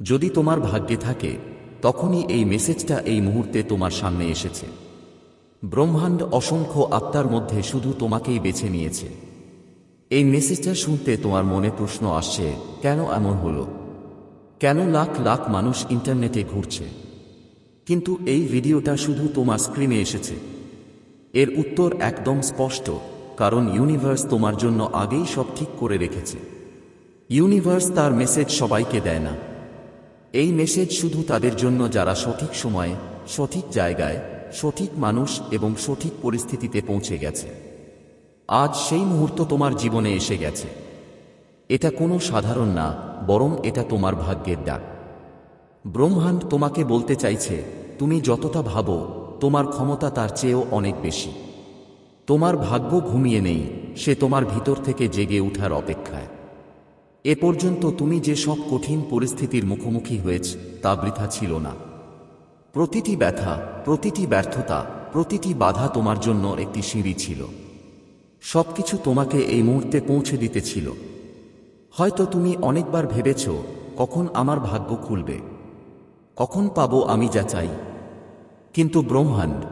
যদি তোমার ভাগ্যে থাকে, তখনই এই মেসেজটা এই মুহূর্তে তোমার সামনে এসেছে। ব্রহ্মাণ্ড অসংখ্য আত্মার মধ্যে শুধু তোমাকেই বেছে নিয়েছে। এই মেসেজটা শুনতে তোমার মনে প্রশ্ন আসছে, কেন এমন হলো? কেন লাখ লাখ মানুষ ইন্টারনেটে ঘুরছে? কিন্তু এই ভিডিওটা শুধু তোমার স্ক্রিনে এসেছে। এর উত্তর একদম স্পষ্ট, কারণ ইউনিভার্স তোমার জন্য আগেই সব ঠিক করে রেখেছে। ইউনিভার্স তার মেসেজ সবাইকে দেয় না। এই মেসেজ শুধু তাদের জন্য যারা সঠিক সময়ে, সঠিক জায়গায়, সঠিক মানুষ এবং সঠিক পরিস্থিতিতে পৌঁছে গেছে। আজ সেই মুহূর্ত তোমার জীবনে এসে গেছে। এটা কোনো সাধারণ না, বরং এটা তোমার ভাগ্যের ডাক। ব্রহ্মাণ্ড তোমাকে বলতে চাইছে, তুমি যতটা ভাবো, তোমার ক্ষমতা তার চেয়েও অনেক বেশি। তোমার ভাগ্য ঘুমিয়ে নেই, সে তোমার ভিতর থেকে জেগে ওঠার অপেক্ষায়। এ পর্যন্ত তুমি যে সব কঠিন পরিস্থিতির মুখোমুখি হয়েছ, তা বৃথা ছিল না। প্রতিটি ব্যথা, প্রতিটি ব্যর্থতা, প্রতিটি বাধা তোমার জন্য একটি সিঁড়ি ছিল। সবকিছু তোমাকে এই মুহূর্তে পৌঁছে দিতে ছিল। হয়তো তুমি অনেকবার ভেবেছ, কখন আমার ভাগ্য খুলবে। কখন পাবো আমি যা চাই। কিন্তু ব্রহ্মাণ্ড,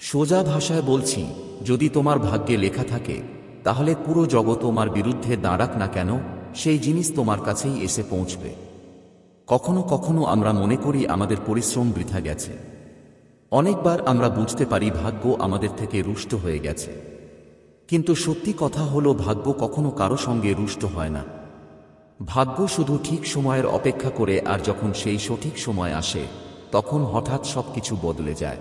সোজা ভাষায় বলছি, যদি তোমার ভাগ্যে লেখা থাকে, তাহলে পুরো জগৎ তোমার বিরুদ্ধে দাঁড়াক না কেন? সেই জিনিস তোমার কাছেই এসে পৌঁছবে। কখনো কখনো আমরা মনে করি আমাদের পরিশ্রম বৃথা গেছে। অনেকবার আমরা বুঝতে পারি ভাগ্য আমাদের থেকে রুষ্ট হয়ে গেছে। কিন্তু সত্যি কথা হলো, ভাগ্য কখনো কারও সঙ্গে রুষ্ট হয় না। ভাগ্য শুধু ঠিক সময়ের অপেক্ষা করে, আর যখন সেই সঠিক সময় আসে, তখন হঠাৎ সবকিছু বদলে যায়।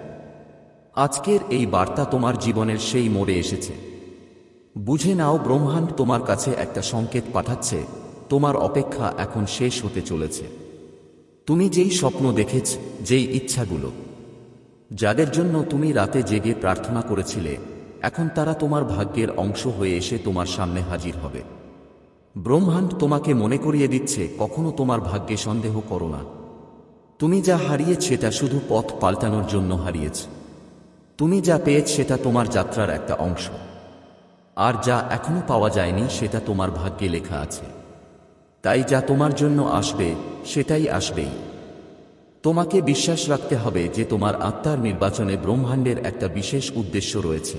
আজকের এই বার্তা তোমার জীবনের সেই মোড়ে এসেছে। বুঝে নাও ব্রহ্মাণ্ড তোমার কাছে একটা সংকেত পাঠাচ্ছে, তোমার অপেক্ষা এখন শেষ হতে চলেছে। তুমি যেই স্বপ্ন দেখেছ, যেই ইচ্ছাগুলো, যাদের জন্য তুমি রাতে জেগে প্রার্থনা করেছিলে, এখন তারা তোমার ভাগ্যের অংশ হয়ে এসে তোমার সামনে হাজির হবে। ব্রহ্মাণ্ড তোমাকে মনে করিয়ে দিচ্ছে, কখনো তোমার ভাগ্যে সন্দেহ করো না। তুমি যা হারিয়েছ, সেটা শুধু পথ পাল্টানোর জন্য হারিয়েছ। তুমি যা পেয়েছ, সেটা তোমার যাত্রার একটা অংশ। আর যা এখনও পাওয়া যায়নি, সেটা তোমার ভাগ্যে লেখা আছে। তাই যা তোমার জন্য আসবে, সেটাই আসবেই। তোমাকে বিশ্বাস রাখতে হবে যে তোমার আত্মার নির্বাচনে ব্রহ্মাণ্ডের একটা বিশেষ উদ্দেশ্য রয়েছে।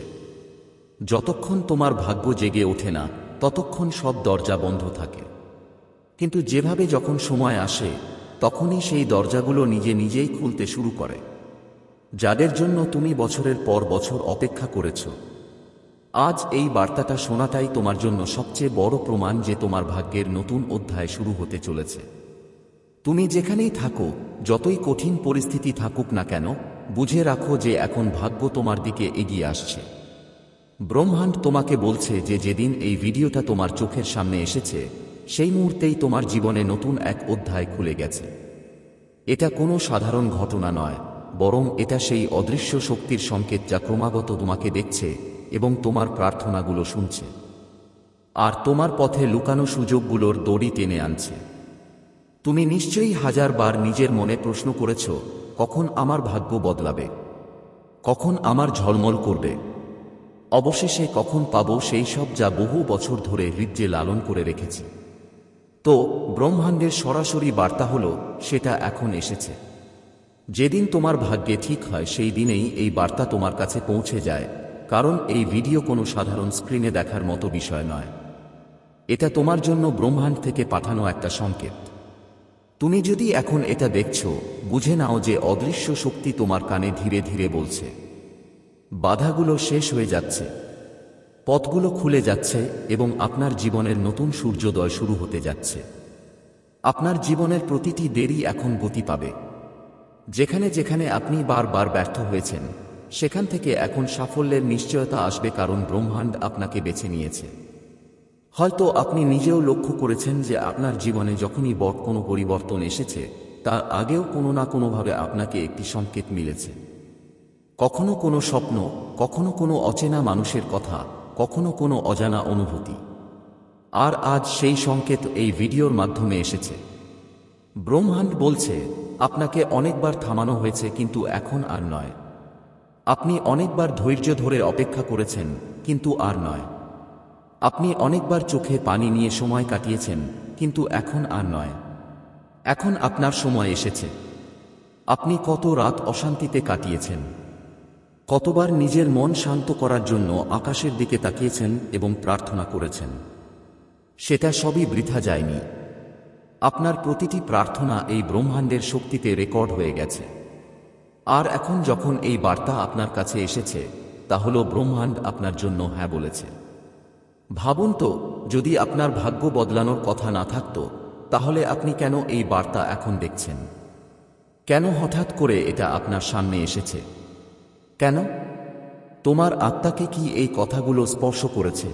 যতক্ষণ তোমার ভাগ্য জেগে ওঠে না, ততক্ষণ সব দরজা বন্ধ থাকে। কিন্তু যেভাবে যখন সময় আসে, তখনই সেই দরজাগুলো নিজে নিজেই খুলতে শুরু করে। যাদের জন্য তুমি বছরের পর বছর অপেক্ষা করেছ আজ এই বার্তাটা শোনাটাই তোমার জন্য সবচেয়ে বড় প্রমাণ যে তোমার ভাগ্যের নতুন অধ্যায় শুরু হতে চলেছে। তুমি যেখানেই থাকো, যতই কঠিন পরিস্থিতি থাকুক না কেন, বুঝে রাখো যে এখন ভাগ্য তোমার দিকে এগিয়ে আসছে। ব্রহ্মাণ্ড তোমাকে বলছে যে যেদিন এই ভিডিওটা তোমার চোখের সামনে এসেছে, সেই মুহূর্তেই তোমার জীবনে নতুন এক অধ্যায় খুলে গেছে। এটা কোনো সাধারণ ঘটনা নয়, বরং এটা সেই অদৃশ্য শক্তির সংকেত যা ক্রমাগত তোমাকে দেখছে এবং তোমার প্রার্থনাগুলো শুনছে। আর তোমার পথে লুকানো সুযোগগুলোর দড়ি টেনে আনছে। তুমি নিশ্চয়ই হাজারবার নিজের মনে প্রশ্ন করেছ, কখন আমার ভাগ্য বদলাবে? কখন আমার ঝলমল করবে? অবশেষে কখন পাব সেই সব যা বহু বছর ধরে হৃদ্যে লালন করে রেখেছি। তো ব্রহ্মাণ্ডের সরাসরি বার্তা হল, সেটা এখন এসেছে। যেদিন তোমার ভাগ্যে ঠিক হয়, সেই দিনেই এই বার্তা তোমার কাছে পৌঁছে যায়। কারণ এই ভিডিও কোনো সাধারণ স্ক্রিনে দেখার মতো বিষয় নয়। এটা তোমার জন্য ব্রহ্মাণ্ড থেকে পাঠানো একটা সংকেত। তুমি যদি এখন এটা দেখছ, বুঝে নাও যে অদৃশ্য শক্তি তোমার কানে ধীরে ধীরে বলছে। বাধাগুলো শেষ হয়ে যাচ্ছে। পথগুলো খুলে যাচ্ছে এবং আপনার জীবনের নতুন সূর্যোদয় শুরু হতে যাচ্ছে। আপনার জীবনের প্রতিটি দেরি এখন গতি পাবে। যেখানে যেখানে আপনি বারবার ব্যর্থ হয়েছেন সেখান থেকে এখন সাফল্যের নিশ্চয়তা আসবে কারণ ব্রহ্মাণ্ড আপনাকে বেছে নিয়েছে। হয়তো আপনি নিজেও লক্ষ্য করেছেন যে আপনার জীবনে যখনই বড় কোনো পরিবর্তন এসেছে, তার আগেও কোনো না কোনোভাবে আপনাকে একটি সংকেত মিলেছে। কখনো কোনো স্বপ্ন, কখনো কোনো অচেনা মানুষের কথা, কখনো কোনো অজানা অনুভূতি। আর আজ সেই সংকেত এই ভিডিওর মাধ্যমে এসেছে। ব্রহ্মাণ্ড বলছে, আপনাকে অনেকবার থামানো হয়েছে কিন্তু এখন আর নয়। আপনি অনেকবার ধৈর্য ধরে অপেক্ষা করেছেন, কিন্তু আর নয়। আপনি অনেকবার চোখে পানি নিয়ে সময় কাটিয়েছেন, কিন্তু এখন আর নয়। এখন আপনার সময় এসেছে। আপনি কত রাত অশান্তিতে কাটিয়েছেন। কতবার নিজের মন শান্ত করার জন্য আকাশের দিকে তাকিয়েছেন এবং প্রার্থনা করেছেন। সেটা সবই বৃথা যায়নি। আপনার প্রতিটি প্রার্থনা এই ব্রহ্মাণ্ডের শক্তিতে রেকর্ড হয়ে গেছে। আর এখন যখন এই বার্তা আপনার কাছে এসেছে, তা হল ব্রহ্মাণ্ড আপনার জন্য হ্যাঁ বলেছে। ভাবুন তো, যদি আপনার ভাগ্য বদলানোর কথা না থাকত, তাহলে আপনি কেন এই বার্তা এখন দেখছেন? কেন হঠাৎ করে এটা আপনার সামনে এসেছে? কেন? তোমার আত্মাকে কি এই কথাগুলো স্পর্শ করেছে?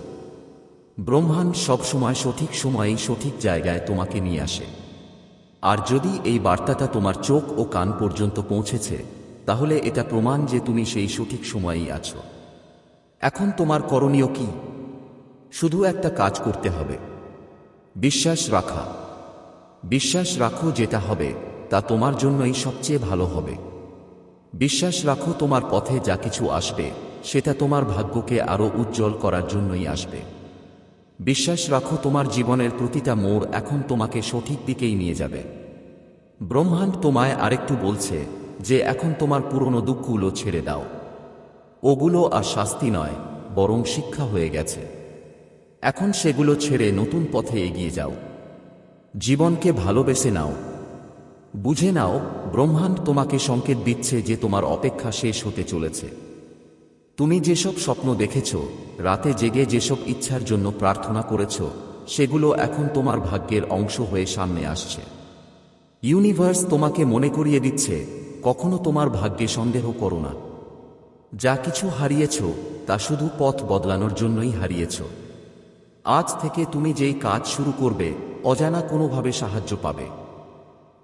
ব্রহ্মাণ্ড সবসময় সঠিক সময়েই সঠিক জায়গায় তোমাকে নিয়ে আসে। আর যদি এই বার্তাটা তোমার চোখ ও কান পর্যন্ত পৌঁছেছে তাহলে এটা প্রমাণ যে তুমি সেই সঠিক সময়েই আছো। এখন তোমার করণীয় কি? শুধু একটা কাজ করতে হবে। বিশ্বাস রাখা। বিশ্বাস রাখো যেটা হবে, তা তোমার জন্যই সবচেয়ে ভালো হবে। বিশ্বাস রাখো তোমার পথে যা কিছু আসবে, সেটা তোমার ভাগ্যকে আরও উজ্জ্বল করার জন্যই আসবে। বিশ্বাস রাখো তোমার জীবনের প্রতিটা মোড় এখন তোমাকে সঠিক দিকেই নিয়ে যাবে। ব্রহ্মাণ্ড তোমায় আরেকটু বলছে যে এখন তোমার পুরনো দুঃখগুলো ছেড়ে দাও। ওগুলো আর শাস্তি নয়, বরং শিক্ষা হয়ে গেছে। এখন সেগুলো ছেড়ে নতুন পথে এগিয়ে যাও। জীবনকে ভালোবেসে নাও। বুঝে নাও, ব্রহ্মাণ্ড তোমাকে সংকেত দিচ্ছে যে তোমার অপেক্ষা শেষ হতে চলেছে। তুমি যেসব স্বপ্ন দেখেছ, রাতে জেগে যেসব ইচ্ছার জন্য প্রার্থনা করেছ, সেগুলো এখন তোমার ভাগ্যের অংশ হয়ে সামনে আসছে। ইউনিভার্স তোমাকে মনে করিয়ে দিচ্ছে কখনো তোমার ভাগ্যে সন্দেহ করো না। যা কিছু হারিয়েছ, তা শুধু পথ বদলানোর জন্যই হারিয়েছ। আজ থেকে তুমি যেই কাজ শুরু করবে, অজানা কোনোভাবে সাহায্য পাবে।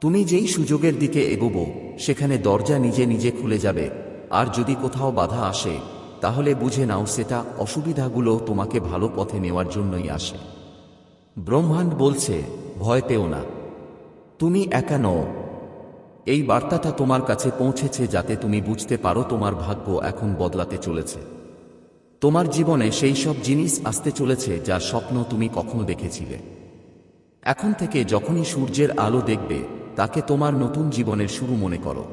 তুমি যেই সুযোগের দিকে এগোবো, সেখানে দরজা নিজে নিজে খুলে যাবে। আর যদি কোথাও বাধা আসে, তাহলে বুঝে নাও সেটা অসুবিধাগুলো তোমাকে ভালো পথে নেওয়ার জন্যই আসে। ব্রহ্মাণ্ড বলছে, ভয় পেও না। তুমি একা নও এই বার্তাটা তোমার কাছে পৌঁছেছে যাতে তুমি বুঝতে পারো তোমার ভাগ্য এখন বদলাতে চলেছে। তোমার জীবনে সেই সব জিনিস আসতে চলেছে যার স্বপ্ন তুমি কখনো দেখেছিলে। এখন থেকে যখনই সূর্যের আলো দেখবে, তাকে তোমার নতুন জীবনের শুরু মনে করো।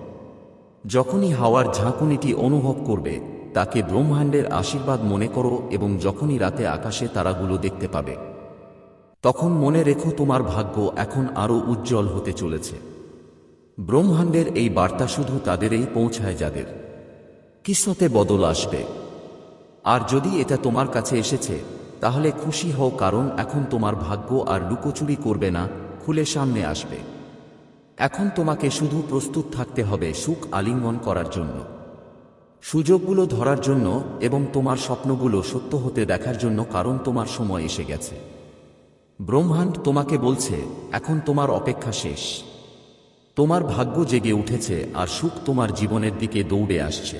যখনই হাওয়ার ঝাঁকুনিটি অনুভব করবে, তাকে ব্রহ্মাণ্ডের আশীর্বাদ মনে করো এবং যখনই রাতে আকাশে তারাগুলো দেখতে পাবে, তখন মনে রেখো তোমার ভাগ্য এখন আরও উজ্জ্বল হতে চলেছে। ব্রহ্মাণ্ডের এই বার্তা শুধু তাদেরই পৌঁছায় যাদের। কিসমতে বদল আসবে? আর যদি এটা তোমার কাছে এসেছে, তাহলে খুশি হও কারণ এখন তোমার ভাগ্য আর লুকোচুরি করবে না, খুলে সামনে আসবে। এখন তোমাকে শুধু প্রস্তুত থাকতে হবে সুখ আলিঙ্গন করার জন্য। সুযোগগুলো ধরার জন্য এবং তোমার স্বপ্নগুলো সত্য হতে দেখার জন্য কারণ তোমার সময় এসে গেছে। ব্রহ্মাণ্ড তোমাকে বলছে, এখন তোমার অপেক্ষা শেষ। তোমার ভাগ্য জেগে উঠেছে আর সুখ তোমার জীবনের দিকে দৌড়ে আসছে।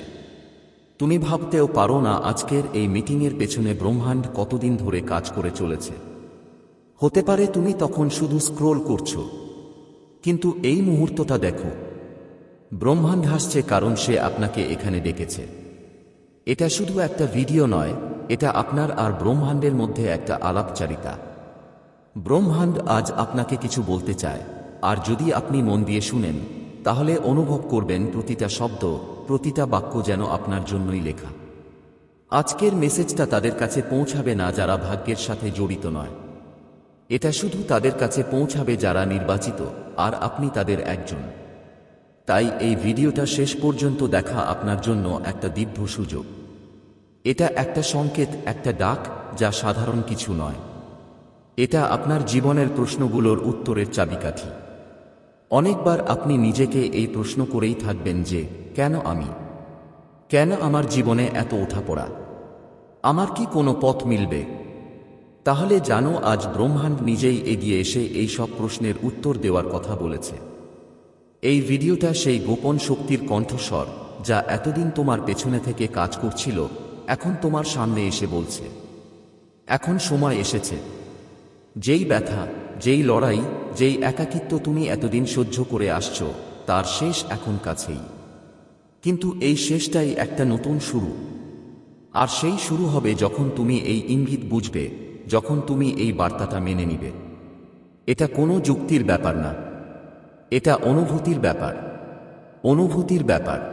তুমি ভাবতেও পারো না আজকের এই মিটিংয়ের পেছনে ব্রহ্মাণ্ড কতদিন ধরে কাজ করে চলেছে। হতে পারে তুমি তখন শুধু স্ক্রোল করছ। কিন্তু এই মুহূর্তটা দেখো। ব্রহ্মাণ্ড হাসছে কারণ সে আপনাকে এখানে ডেকেছে। এটা শুধু একটা ভিডিও নয়, এটা আপনার আর ব্রহ্মাণ্ডের মধ্যে একটা আলাপচারিতা। ব্রহ্মাণ্ড আজ আপনাকে কিছু বলতে চায়। আর যদি আপনি মন দিয়ে শুনেন, তাহলে অনুভব করবেন প্রতিটা শব্দ, প্রতিটা বাক্য যেন আপনার জন্যই লেখা। আজকের মেসেজটা তাদের কাছে পৌঁছাবে না যারা ভাগ্যের সাথে জড়িত নয়। এটা শুধু তাদের কাছে পৌঁছাবে যারা নির্বাচিত, আর আপনি তাদের একজন। তাই এই ভিডিওটা শেষ পর্যন্ত দেখা আপনার জন্য একটা দিব্য সুযোগ। এটা একটা সংকেত, একটা ডাক, যা সাধারণ কিছু নয়। এটা আপনার জীবনের প্রশ্নগুলোর উত্তরের চাবিকাঠি। অনেকবার আপনি নিজেকে এই প্রশ্ন করেই থাকবেন যে, কেন আমি? কেন আমার জীবনে এত ওঠাপড়া আমার কি কোনো পথ মিলবে? তাহলে জানো, আজ ব্রহ্মাণ্ড নিজেই এগিয়ে এসে এই সব প্রশ্নের উত্তর দেওয়ার কথা বলেছে। এই ভিডিওটা সেই গোপন শক্তির কণ্ঠস্বর, যা এতদিন তোমার পেছনে থেকে কাজ করছিল, এখন তোমার সামনে এসে বলছে। এখন সময় এসেছে। যেই ব্যথা যেই লড়াই, যেই একাকিত্ব তুমি এতদিন সহ্য করে আসছ, তার শেষ এখন কাছেই। কিন্তু এই শেষটাই একটা নতুন শুরু। আর সেই শুরু হবে যখন তুমি এই ইঙ্গিত বুঝবে, যখন তুমি এই বার্তাটা মেনে নিবে। এটা কোনো যুক্তির ব্যাপার না। এটা অনুভূতির ব্যাপার। অনুভূতির ব্যাপার।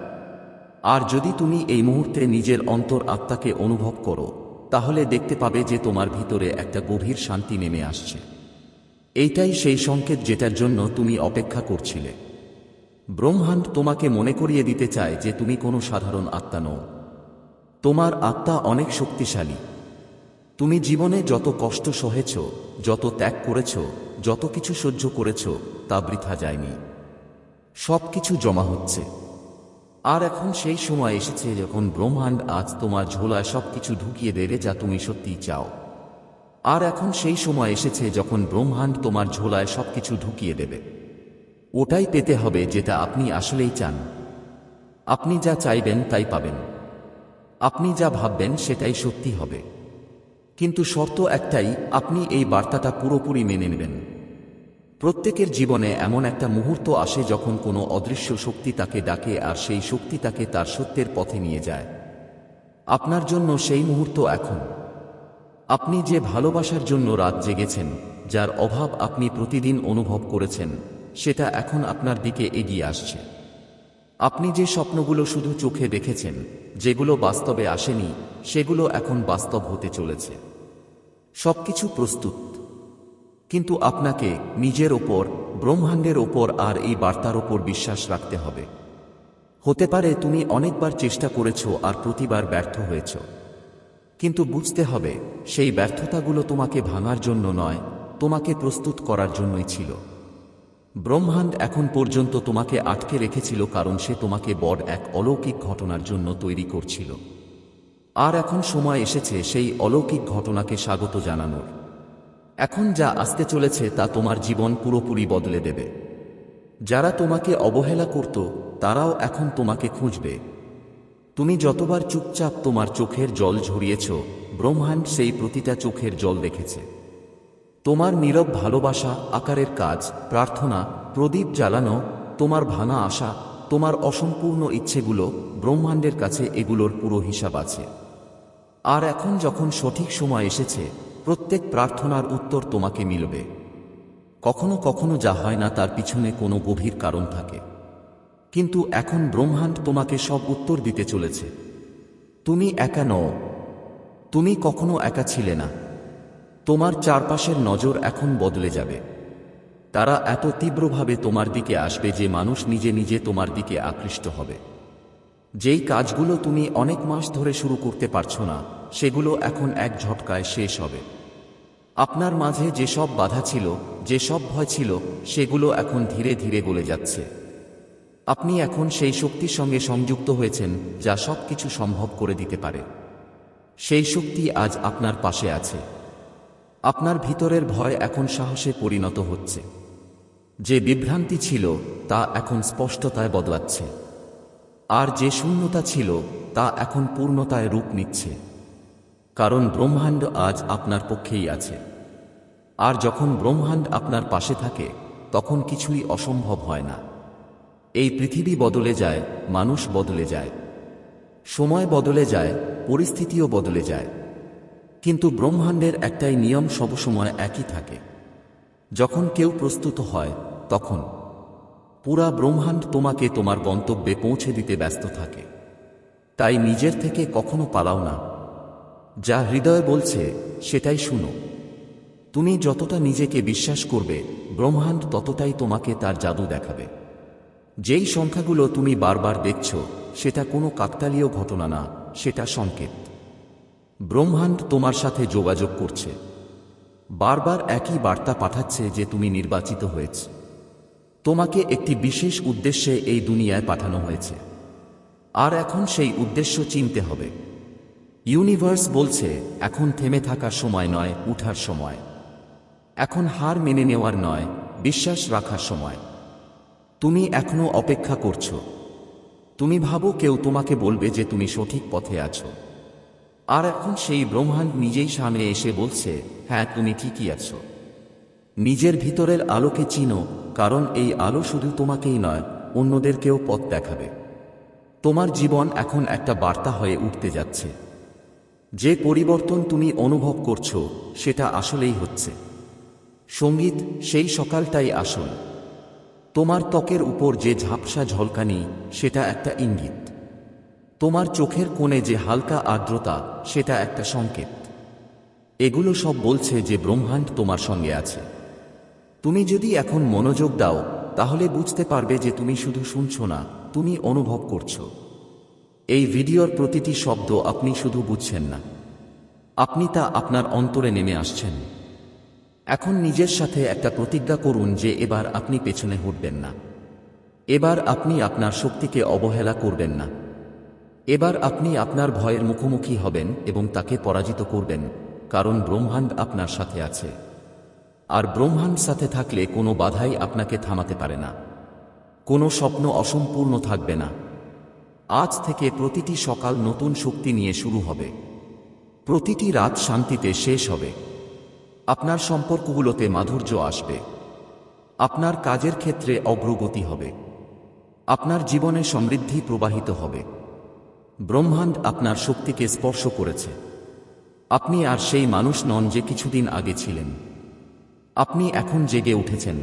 আর যদি তুমি এই মুহূর্তে নিজের অন্তর আত্মাকে অনুভব করো, তাহলে দেখতে পাবে যে তোমার ভিতরে একটা গভীর শান্তি নেমে আসছে। এইটাই সেই সংকেত যেটার জন্য তুমি অপেক্ষা করছিলে। ব্রহ্মাণ্ড তোমাকে মনে করিয়ে দিতে চায় যে তুমি কোনো সাধারণ আত্মা নও। তোমার আত্মা অনেক শক্তিশালী। তুমি জীবনে যত কষ্ট সহেছ, যত ত্যাগ করেছ, যত কিছু সহ্য করেছ, তা বৃথা যায়নি। সব কিছু জমা হচ্ছে। আর এখন সেই সময় এসেছে যখন ব্রহ্মাণ্ড আজ তোমার ঝোলায় সব কিছু ঢুকিয়ে দেবে যা তুমি সত্যিই চাও। আর এখন সেই সময় এসেছে যখন ব্রহ্মাণ্ড তোমার ঝোলায় সব কিছু ঢুকিয়ে দেবে। ওটাই পেতে হবে যেটা আপনি আসলেই চান। আপনি যা চাইবেন তাই পাবেন। আপনি যা ভাববেন সেটাই সত্যি হবে। কিন্তু শর্ত একটাই, আপনি এই বার্তাটা পুরোপুরি মেনে নেবেন। প্রত্যেকের জীবনে এমন একটা মুহূর্ত আসে যখন কোনো অদৃশ্য শক্তি তাকে ডাকে আর সেই শক্তি তাকে তার সত্যের পথে নিয়ে যায়। আপনার জন্য সেই মুহূর্ত এখন। আপনি যে ভালোবাসার জন্য রাত জেগেছেন, যার অভাব আপনি প্রতিদিন অনুভব করেছেন, সেটা এখন আপনার দিকে এগিয়ে আসছে। আপনি যে স্বপ্নগুলো শুধু চোখে দেখেছেন, যেগুলো বাস্তবে আসেনি, সেগুলো এখন বাস্তব হতে চলেছে। সবকিছু প্রস্তুত। কিন্তু আপনাকে নিজের ওপর, ব্রহ্মাণ্ডের ওপর আর এই বার্তার ওপর বিশ্বাস রাখতে হবে। হতে পারে তুমি অনেকবার চেষ্টা করেছ আর প্রতিবার ব্যর্থ হয়েছ। কিন্তু বুঝতে হবে, সেই ব্যর্থতাগুলো তোমাকে ভাঙার জন্য নয়, তোমাকে প্রস্তুত করার জন্যই ছিল। ব্রহ্মাণ্ড এখন পর্যন্ত তোমাকে আটকে রেখেছিল কারণ সে তোমাকে বড় এক অলৌকিক ঘটনার জন্য তৈরি করছিল। আর এখন সময় এসেছে সেই অলৌকিক ঘটনাকে স্বাগত জানানোর। এখন যা আসতে চলেছে তা তোমার জীবন পুরোপুরি বদলে দেবে। যারা তোমাকে অবহেলা করত, তারাও এখন তোমাকে খুঁজবে। তুমি যতবার চুপচাপ তোমার চোখের জল ঝরিয়েছ, ব্রহ্মাণ্ড সেই প্রতিটা চোখের জল দেখেছে। তোমার নীরব ভালোবাসা, আকারের কাজ, প্রার্থনা, প্রদীপ জ্বালানো, তোমার ভাঙা আশা, তোমার অসম্পূর্ণ ইচ্ছেগুলো ব্রহ্মাণ্ডের কাছে এগুলোর পুরো হিসাব আছে। আর এখন যখন সঠিক সময় এসেছে, প্রত্যেক প্রার্থনার উত্তর তোমাকে মিলবে। কখনো কখনো যা হয় না তার পিছনে কোনো গভীর কারণ থাকে। কিন্তু এখন ব্রহ্মাণ্ড তোমাকে সব উত্তর দিতে চলেছে। তুমি একা নও। তুমি কখনো একা ছিলে না। তোমার চারপাশের নজর এখন বদলে যাবে। তারা এত তীব্রভাবে তোমার দিকে আসবে যে মানুষ নিজে নিজে তোমার দিকে আকৃষ্ট হবে। যেই কাজগুলো তুমি অনেক মাস ধরে শুরু করতে পারছ না, সেগুলো এখন এক ঝটকায় শেষ হবে। আপনার মাঝে যেসব বাধা ছিল, যেসব ভয় ছিল, সেগুলো এখন ধীরে ধীরে গলে যাচ্ছে। আপনি এখন সেই শক্তির সঙ্গে সংযুক্ত হয়েছেন, যা সব কিছু সম্ভব করে দিতে পারে। সেই শক্তি আজ আপনার পাশে আছে। আপনার ভিতরের ভয় এখন সাহসে পরিণত হচ্ছে। যে বিভ্রান্তি ছিল, তা এখন স্পষ্টতায় বদলাচ্ছে। আর যে শূন্যতা ছিল, তা এখন পূর্ণতায় রূপ নিচ্ছে। কারণ ব্রহ্মাণ্ড আজ আপনার পক্ষেই আছে। আর যখন ব্রহ্মাণ্ড আপনার পাশে থাকে, তখন কিছুই অসম্ভব হয় না। এই পৃথিবী বদলে যায়, মানুষ বদলে যায়। সময় বদলে যায়, পরিস্থিতিও বদলে যায়। কিন্তু ব্রহ্মাণ্ডের একটাই নিয়ম সবসময় একই থাকে। যখন কেউ প্রস্তুত হয়, তখন। পুরা ব্রহ্মাণ্ড তোমাকে তোমার গন্তব্যে পৌঁছে দিতে ব্যস্ত থাকে। তাই নিজের থেকে কখনো পালাও না। যা হৃদয় বলছে, সেটাই শুনো। তুমি যতটা নিজেকে বিশ্বাস করবে, ব্রহ্মাণ্ড ততটাই তোমাকে তার জাদু দেখাবে। যেই সংখ্যাগুলো তুমি বারবার দেখছ, সেটা কোনো কাকতালীয় ঘটনা না, সেটা সংকেত। ব্রহ্মাণ্ড তোমার সাথে যোগাযোগ করছে। বারবার একই বার্তা পাঠাচ্ছে যে তুমি নির্বাচিত হয়েছ। তোমাকে একটি বিশেষ উদ্দেশ্যে এই দুনিয়ায় পাঠানো হয়েছে। আর এখন সেই উদ্দেশ্য চিনতে হবে। ইউনিভার্স বলছে, এখন থেমে থাকার সময় নয়, উঠার সময়। এখন হার মেনে নেওয়ার নয়, বিশ্বাস রাখার সময়। তুমি এখনও অপেক্ষা করছ। তুমি ভাবো কেউ তোমাকে বলবে যে তুমি সঠিক পথে আছো। আর এখন সেই ব্রহ্মাণ্ড নিজেই সামনে এসে বলছে হ্যাঁ তুমি ঠিকই আছো। নিজের ভিতরের আলোকে চিনো, কারণ এই আলো শুধু তোমাকেই নয়, অন্যদেরকেও পথ দেখাবে। তোমার জীবন এখন একটা বার্তা হয়ে উঠতে যাচ্ছে। যে পরিবর্তন তুমি অনুভব করছ, সেটা আসলেই হচ্ছে। সংগীত সেই সকালটাই আসল। তোমার ত্বকের উপর যে ঝাপসা ঝলকানি, সেটা একটা ইঙ্গিত। তোমার চোখের কোণে যে হালকা আর্দ্রতা, সেটা একটা সংকেত। এগুলো সব বলছে যে ব্রহ্মাণ্ড তোমার সঙ্গে আছে। তুমি যদি এখন মনোযোগ দাও, তাহলে বুঝতে পারবে যে তুমি শুধু শুনছো না, তুমি অনুভব করছ। এই ভিডিওর প্রতিটি শব্দ আপনি শুধু বুঝছেন না। আপনি তা আপনার অন্তরে নেমে আসছেন। এখন নিজের সাথে একটা প্রতিজ্ঞা করুন যে এবার আপনি পেছনে হুটবেন না। এবার আপনি আপনার শক্তিকে অবহেলা করবেন না। এবার আপনি আপনার ভয়ের মুখোমুখি হবেন এবং তাকে পরাজিত করবেন, কারণ ব্রহ্মাণ্ড আপনার সাথে আছে। আর ব্রহ্মাণ্ড সাথে থাকলে কোনো বাধাই আপনাকে থামাতে পারে না। কোনো স্বপ্ন অসম্পূর্ণ থাকবে না। আজ থেকে প্রতিটি সকাল নতুন শক্তি নিয়ে শুরু হবে। প্রতিটি রাত শান্তিতে শেষ হবে। আপনার সম্পর্কগুলোতে মাধুর্য আসবে। আপনার কাজের ক্ষেত্রে অগ্রগতি হবে। আপনার জীবনে সমৃদ্ধি প্রবাহিত হবে। ব্রহ্মাণ্ড আপনার শক্তিকে স্পর্শ করেছে। আপনি আর সেই মানুষ নন যে কিছুদিন আগে ছিলেন। আপনি এখন জেগে উঠেছেন।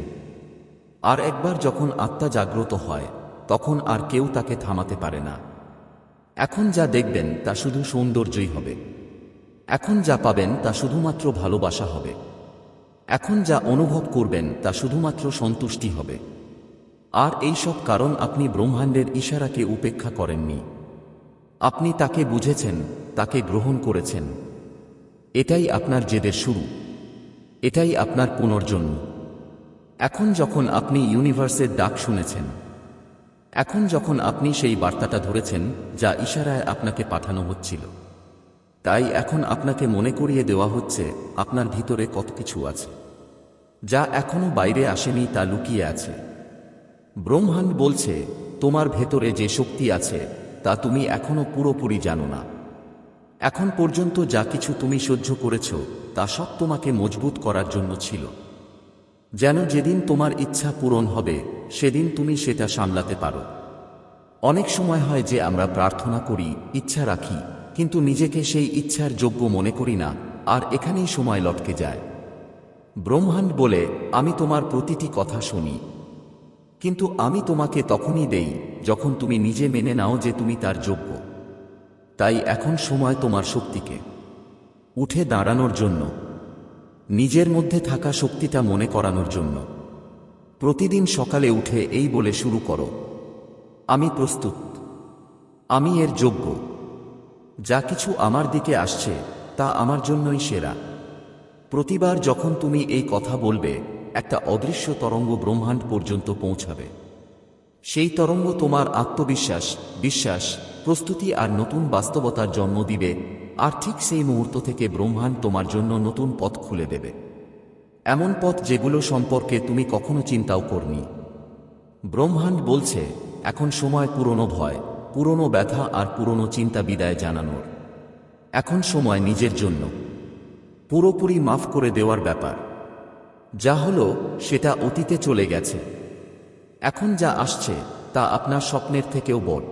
আর একবার যখন আত্মা জাগ্রত হয়, তখন আর কেউ তাকে থামাতে পারে না। এখন যা দেখবেন তা শুধু সৌন্দর্যই হবে। এখন যা পাবেন তা শুধুমাত্র ভালোবাসা হবে। এখন যা অনুভব করবেন তা শুধুমাত্র সন্তুষ্টি হবে। আর এই সব কারণ আপনি ব্রহ্মাণ্ডের ইশারাকে উপেক্ষা করেননি। আপনি তাকে বুঝেছেন, তাকে গ্রহণ করেছেন। এটাই আপনার জেদের শুরু। এটাই আপনার পুনর্জন্ম। এখন যখন আপনি ইউনিভার্সের ডাক শুনেছেন, এখন যখন আপনি সেই বার্তাটা ধরেছেন যা ইশারায় আপনাকে পাঠানো হচ্ছিল। তাই এখন আপনাকে মনে করিয়ে দেওয়া হচ্ছে, আপনার ভিতরে কত কিছু আছে। যা এখনও বাইরে আসেনি তা লুকিয়ে আছে। ব্রহ্মাণ্ড বলছে, তোমার ভেতরে যে শক্তি আছে, তা তুমি এখনও পুরোপুরি জানো না। এখন পর্যন্ত যা কিছু তুমি সহ্য করেছ, তা সব তোমাকে মজবুত করার জন্য ছিল। যেন যেদিন তোমার ইচ্ছা পূরণ হবে, সেদিন তুমি সেটা সামলাতে পারো। অনেক সময় হয় যে আমরা প্রার্থনা করি, ইচ্ছা রাখি কিন্তু নিজেকে সেই ইচ্ছার যোগ্য মনে করি না, আর এখানেই সময় লটকে যায়। ব্রহ্মাণ্ড বলে, আমি তোমার প্রতিটি কথা শুনি। কিন্তু আমি তোমাকে তখনই দেই, যখন তুমি নিজে মেনে নাও যে তুমি তার যোগ্য। তাই এখন সময় তোমার শক্তিকে। উঠে দাঁড়ানোর জন্য। নিজের মধ্যে থাকা শক্তিটা মনে করানোর জন্য। প্রতিদিন সকালে উঠে এই বলে শুরু করো। আমি প্রস্তুত। আমি এর যোগ্য। যা কিছু আমার দিকে আসছে, তা আমার জন্যই সেরা। প্রতিবার যখন তুমি এই কথা বলবে, একটা অদৃশ্য তরঙ্গ ব্রহ্মাণ্ড পর্যন্ত পৌঁছাবে। সেই তরঙ্গ তোমার আত্মবিশ্বাস, বিশ্বাস, প্রস্তুতি আর নতুন বাস্তবতার জন্ম দিবে, আর ঠিক সেই মুহূর্ত থেকে ব্রহ্মাণ্ড তোমার জন্য নতুন পথ খুলে দেবে। এমন পথ যেগুলো সম্পর্কে তুমি কখনো চিন্তাও করনি। ব্রহ্মাণ্ড বলছে, এখন সময় পুরনো ভয়। পুরনো ব্যথা আর পুরনো চিন্তা বিদায় জানানোর। এখন সময় নিজের জন্য। পুরোপুরি মাফ করে দেওয়ার ব্যাপার। যা হলো, সেটা অতীতে চলে গেছে। এখন যা আসছে, তা আপনার স্বপ্নের থেকেও বড়।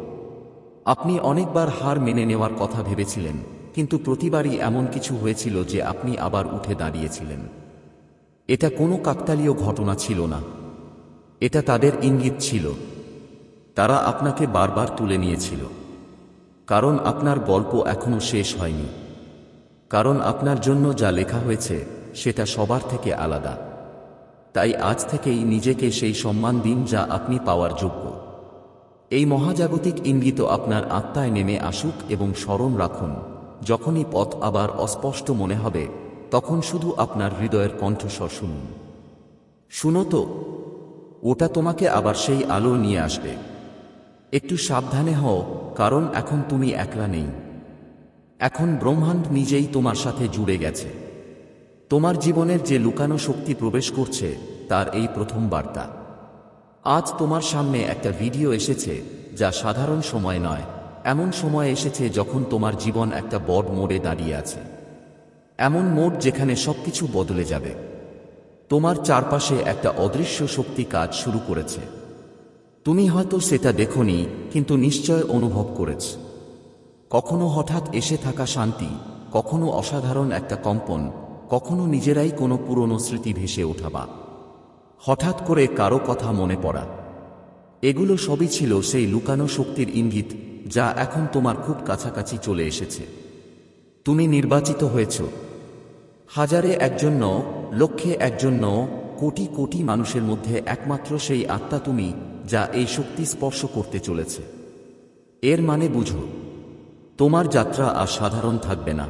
আপনি অনেকবার হার মেনে নেওয়ার কথা ভেবেছিলেন, কিন্তু প্রতিবারই এমন কিছু হয়েছিল যে আপনি আবার উঠে দাঁড়িয়েছিলেন। এটা কোনো কাকতালীয় ঘটনা ছিল না। এটা তাদের ইঙ্গিত ছিল। তারা আপনাকে বারবার তুলে নিয়েছিল। কারণ আপনার গল্প এখনও শেষ হয়নি। কারণ আপনার জন্য যা লেখা হয়েছে, সেটা সবার থেকে আলাদা। তাই আজ থেকেই নিজেকে সেই সম্মান দিন যা আপনি পাওয়ার যোগ্য। এই মহাজাগতিক ইঙ্গিত আপনার আত্মায় নেমে আসুক এবং স্মরণ রাখুন, যখনই পথ আবার অস্পষ্ট মনে হবে, তখন শুধু আপনার হৃদয়ের কণ্ঠস্বর শুনুন। শুনো তো, ওটা তোমাকে আবার সেই আলো নিয়ে আসবে। একটু সাবধানে হও, কারণ এখন তুমি একলা নেই। এখন ব্রহ্মাণ্ড নিজেই তোমার সাথে জুড়ে গেছে। তোমার জীবনের যে লুকানো শক্তি প্রবেশ করছে, তার এই প্রথম বার্তা। আজ তোমার সামনে একটা ভিডিও এসেছে, যা সাধারণ সময় নয়, এমন সময় এসেছে যখন তোমার জীবন একটা বড় মোড়ে দাঁড়িয়ে আছে। এমন মোড় যেখানে সবকিছু বদলে যাবে। তোমার চারপাশে একটা অদৃশ্য শক্তি কাজ শুরু করেছে। তুমি হয়তো সেটা দেখনি, কিন্তু নিশ্চয় অনুভব করেছ। কখনো হঠাৎ এসে থাকা শান্তি, কখনো অসাধারণ একটা কম্পন, কখনো নিজেরাই কোনো পুরনো স্মৃতি ভেসে ওঠাবা হঠাৎ করে কারও কথা মনে পড়া। এগুলো সবই ছিল সেই লুকানো শক্তির ইঙ্গিত, যা এখন তোমার খুব কাছাকাছি চলে এসেছে। তুমি নির্বাচিত হয়েছ। হাজারে একজন লক্ষ্যে লক্ষে একজন কোটি কোটি মানুষের মধ্যে একমাত্র সেই আত্মা তুমি যা এই শক্তি স্পর্শ করতে চলেছে। এর মানে বুঝো, তোমার যাত্রা আর সাধারণ থাকবে না।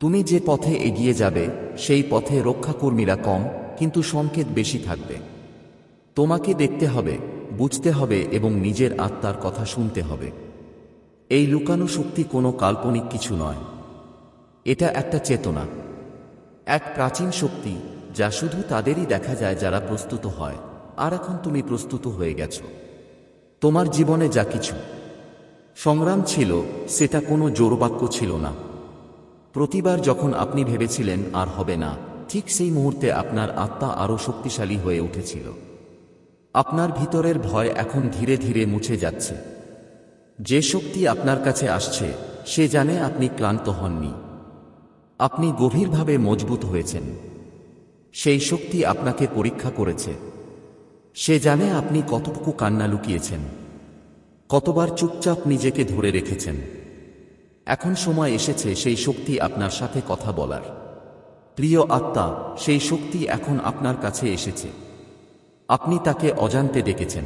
তুমি যে পথে এগিয়ে যাবে, সেই পথে রক্ষাকর্মীরা কম, কিন্তু সংকেত বেশি থাকবে। তোমাকে দেখতে হবে, বুঝতে হবে এবং নিজের আত্মার কথা শুনতে হবে। এই লুকানো শক্তি কোনো কাল্পনিক কিছু নয়। এটা একটা চেতনা। এক প্রাচীন শক্তি যা শুধু তাদেরই দেখা যায় যারা প্রস্তুত হয়। আর এখন তুমি প্রস্তুত হয়ে গেছ। তোমার জীবনে যা কিছু সংগ্রাম ছিল, সেটা কোনো জোরবাক্য ছিল না। প্রতিবার যখন আপনি ভেবেছিলেন, আর হবে না, ঠিক সেই মুহূর্তে আপনার আত্মা আরও শক্তিশালী হয়ে উঠেছিল। আপনার ভিতরের ভয় এখন ধীরে ধীরে মুছে যাচ্ছে। যে শক্তি আপনার কাছে আসছে, সে জানে আপনি ক্লান্ত হননি। আপনি গভীরভাবে মজবুত হয়েছেন। সেই শক্তি আপনাকে পরীক্ষা করেছে। সে জানে আপনি কতটুকু কান্না লুকিয়েছেন, কতবার চুপচাপ নিজেকে ধরে রেখেছেন। এখন সময় এসেছে সেই শক্তি আপনার সাথে কথা বলার। প্রিয় আত্মা, সেই শক্তি এখন আপনার কাছে এসেছে। আপনি তাকে অজান্তে ডেকেছেন।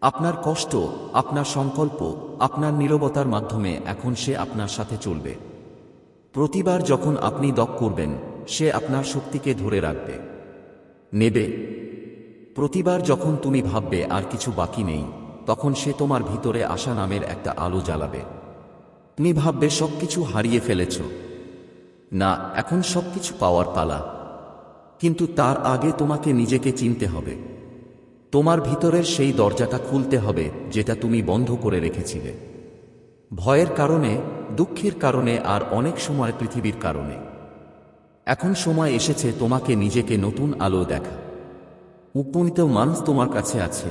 আপনার কষ্ট, আপনার সংকল্প, আপনার নীরবতার মাধ্যমে এখন সে আপনার সাথে চলবে। প্রতিবার যখন আপনি দক করবেন, সে আপনার শক্তিকে ধরে রাখবে। নেবে। প্রতিবার যখন তুমি ভাববে আর কিছু বাকি নেই, তখন সে তোমার ভিতরে আসা নামের একটা আলো জ্বালাবে। তুমি ভাববে সবকিছু হারিয়ে ফেলেছ। না, এখন সবকিছু পাওয়ার পালা। কিন্তু তার আগে তোমাকে নিজেকে চিনতে হবে। তোমার ভিতরের সেই দরজাটা খুলতে হবে যেটা তুমি বন্ধ করে রেখেছিলে। ভয়ের কারণে, দুঃখের কারণে আর অনেক সময় পৃথিবীর কারণে। এখন সময় এসেছে তোমাকে নিজেকে নতুন আলো দেখা। উপনীত মানুষ তোমার কাছে আছে।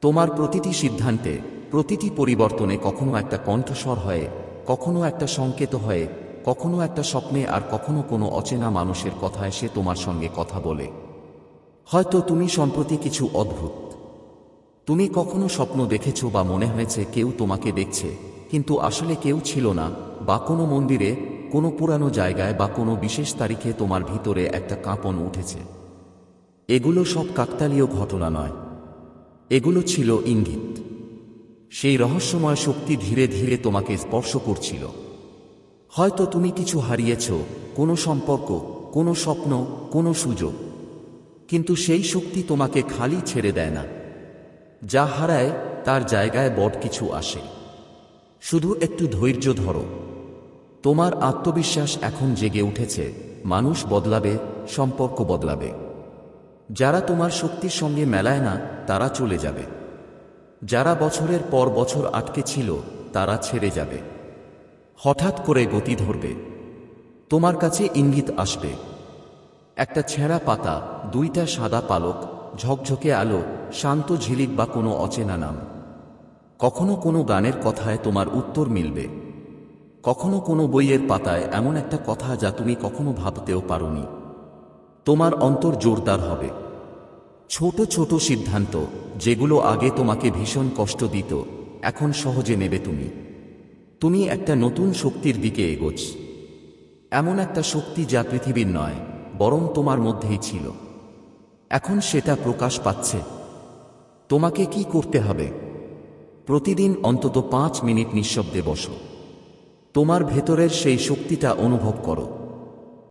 তোমার প্রতিটি সিদ্ধান্তে, প্রতিটি পরিবর্তনে কখনো একটা কণ্ঠস্বর হয়, কখনো একটা সংকেত হয়, কখনো একটা স্বপ্নে আর কখনো কোনো অচেনা মানুষের কথায় সে তোমার সঙ্গে কথা বলে। হয়তো তুমি সম্প্রতি কিছু অদ্ভুত। তুমি কখনো স্বপ্ন দেখেছ বা মনে হয়েছে কেউ তোমাকে দেখছে, কিন্তু আসলে কেউ ছিল না, বা কোনো মন্দিরে, কোনো পুরানো জায়গায় বা কোনো বিশেষ তারিখে তোমার ভিতরে একটা কাঁপন উঠেছে। এগুলো সব কাকতালীয় ঘটনা নয়। এগুলো ছিল ইঙ্গিত। সেই রহস্যময় শক্তি ধীরে ধীরে তোমাকে স্পর্শ করছিল। হয়তো তুমি কিছু হারিয়েছ, কোনো সম্পর্ক, কোনো স্বপ্ন, কোনো সুযোগ। কিন্তু সেই শক্তি তোমাকে খালি ছেড়ে দেয় না। যা হারায়, তার জায়গায় বট কিছু আসে। শুধু একটু ধৈর্য ধরো। তোমার আত্মবিশ্বাস এখন জেগে উঠেছে। মানুষ বদলাবে, সম্পর্ক বদলাবে। যারা তোমার শক্তির সঙ্গে মেলায় না, তারা চলে যাবে। যারা বছরের পর বছর আটকে ছিল, তারা ছেড়ে যাবে। হঠাৎ করে গতি ধরবে। তোমার কাছে ইঙ্গিত আসবে। একটা ছেঁড়া পাতা, দুইটা সাদা পালক, ঝকঝকে আলো, শান্ত ঝিলিক বা কোনো অচেনা নাম। কখনো কোনো গানের কথায় তোমার উত্তর মিলবে। কখনো কোনো বইয়ের পাতায় এমন একটা কথা যা তুমি কখনো ভাবতেও পারোনি। তোমার অন্তর জোরদার হবে। ছোট ছোট সিদ্ধান্ত, যেগুলো আগে তোমাকে ভীষণ কষ্ট দিত, এখন সহজে নেবে তুমি। তুমি একটা নতুন শক্তির দিকে এগোছ এমন একটা শক্তি যা পৃথিবীর নয়, বরং তোমার মধ্যেই ছিল। এখন সেটা প্রকাশ পাচ্ছে। তোমাকে কি করতে হবে? প্রতিদিন অন্তত পাঁচ মিনিট নিঃশব্দে বসো। তোমার ভেতরের সেই শক্তিটা অনুভব করো।